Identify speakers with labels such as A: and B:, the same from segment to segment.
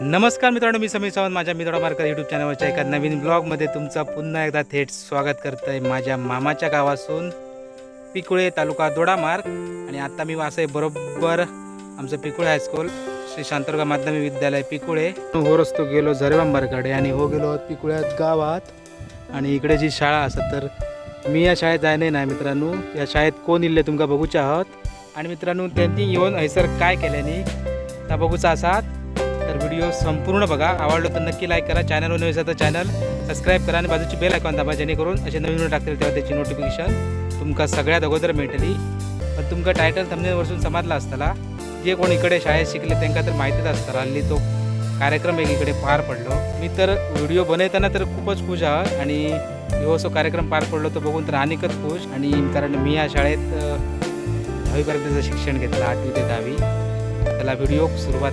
A: नमस्कार मित्रांनो मी समीर सावंत. माझ्या मित्रा मार्कर यूट्यूब चॅनलवरच्या एका नवीन ब्लॉगमध्ये तुमचं पुन्हा एकदा थेट स्वागत करत आहे माझ्या मामाच्या गावासून पिकुळे तालुका दोडामार्ग आणि आत्ता मी वास आहे बरोबर आमचं पिकुळे हायस्कूल श्री शांतरगाव माध्यमिक विद्यालय पिकुळे. हो रस्तो गेलो झरेबांबरकडे आणि हो गेलो पिकुळ्यात गावात. आणि इकडे जी शाळा असत तर मी या शाळेत जायने नाही मित्रांनो? या शाळेत कोण इल्ले तुमका बघूचे आहात? आणि मित्रांनो त्यांनी येऊन हैसर काय केल्याने? त्या बघूचा असात. तर व्हिडिओ संपूर्ण बघा. आवडलं तर नक्की लाईक करा. चॅनलवर नवीन असेल तर चॅनल सबस्क्राईब करा आणि बाजूची बेल आयकॉन दाबा जेणेकरून असे नवीन व्हिडिओ टाकतील तेव्हा त्याची नोटिफिकेशन तुमका सगळ्यात अगोदर मेळटली पण तुमका टायटल थंबनेलवरसून समजला असताना जे कोण इकडे शाळेत शिकले त्यांना तर माहितीच असतं. हल्ली तो कार्यक्रम एक इकडे पार पडलो. मी तर व्हिडिओ बनवताना तर खूपच खुश आहे आणि ह्यो असो कार्यक्रम पार पडलो तो बघून तर अनेकच खुश. आणि कारण मी या शाळेत दहावीपर्यंतचं शिक्षण घेतलं आठवी ते दहावी. त्याला व्हिडिओ सुरुवात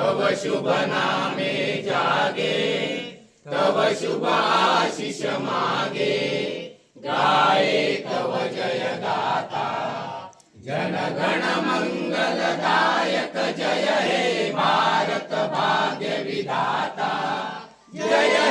B: तव शुभ नामे जागे तव शुभ आशिष मागे। गाये तव जय गाता जन गण मंगलदायक जय हे भारत भाग्य विधाता। जय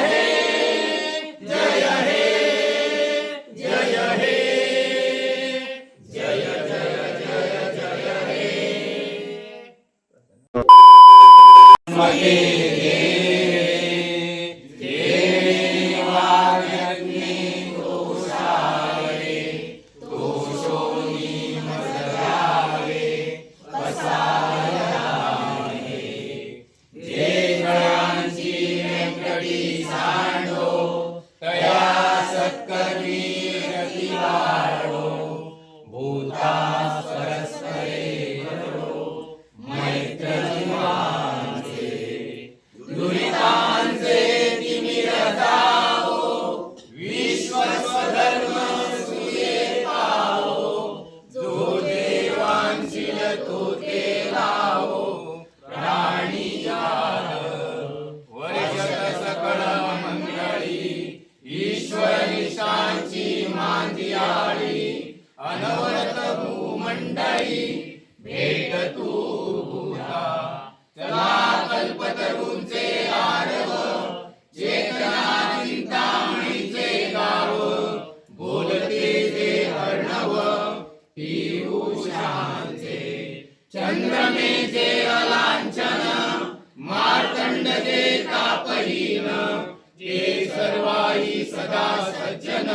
B: ठाई सदा सज्जन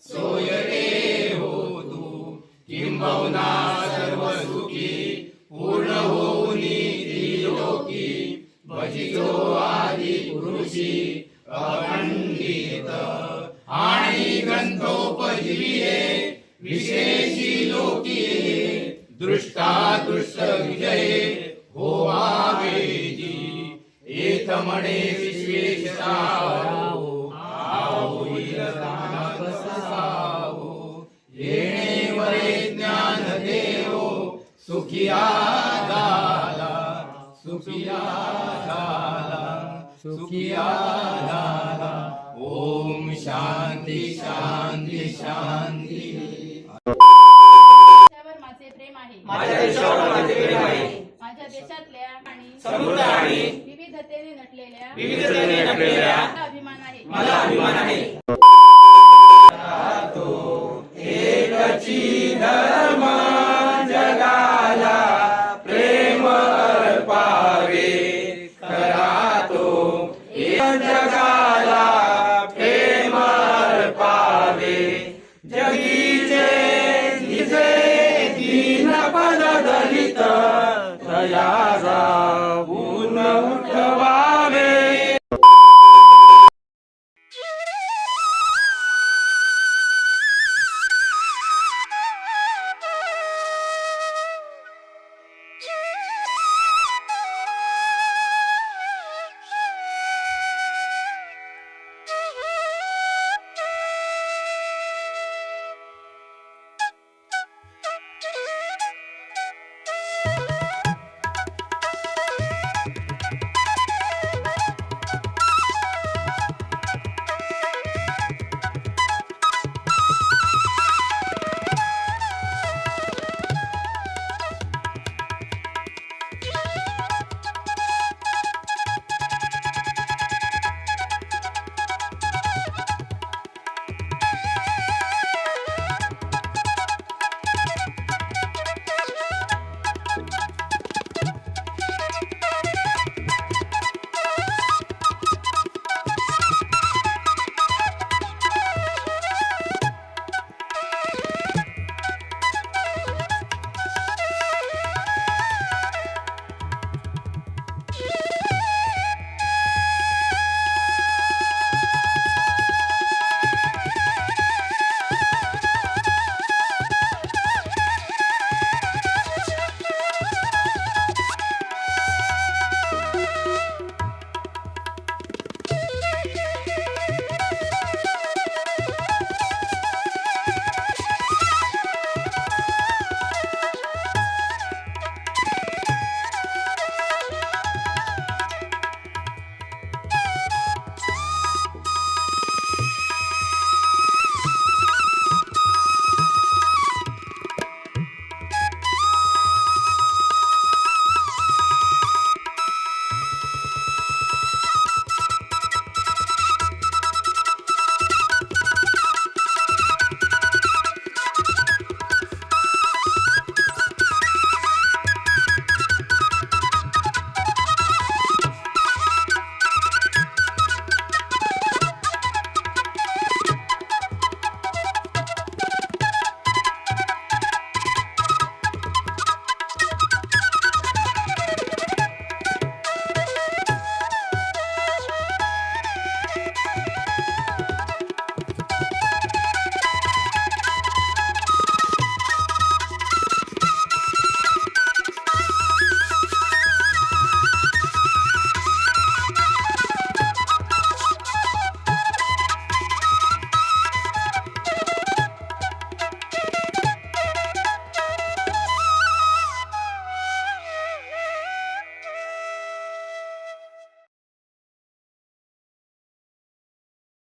B: सोय रे हो तू. किंबवना सर्व सुखी पूर्ण होऊनी लोकी. भजितो आदि पुरुषी अखंडित आणि ग्रंथोपजीवे विशेषी लोकी दृष्टा दृष्ट विजय हो आवेजी एत म्हणे विश्वेशता शोकार
C: देशावर माझे प्रेम आहे. माझ्या
B: देशावर माझे प्रेम आहे.
C: माझ्या देशातल्या आणि समृद्ध
B: आणि
C: विविधतेने नटलेल्या
B: विविधतेने नटलेल्या
C: मला अभिमान आहे. मला
B: अभिमान आहे.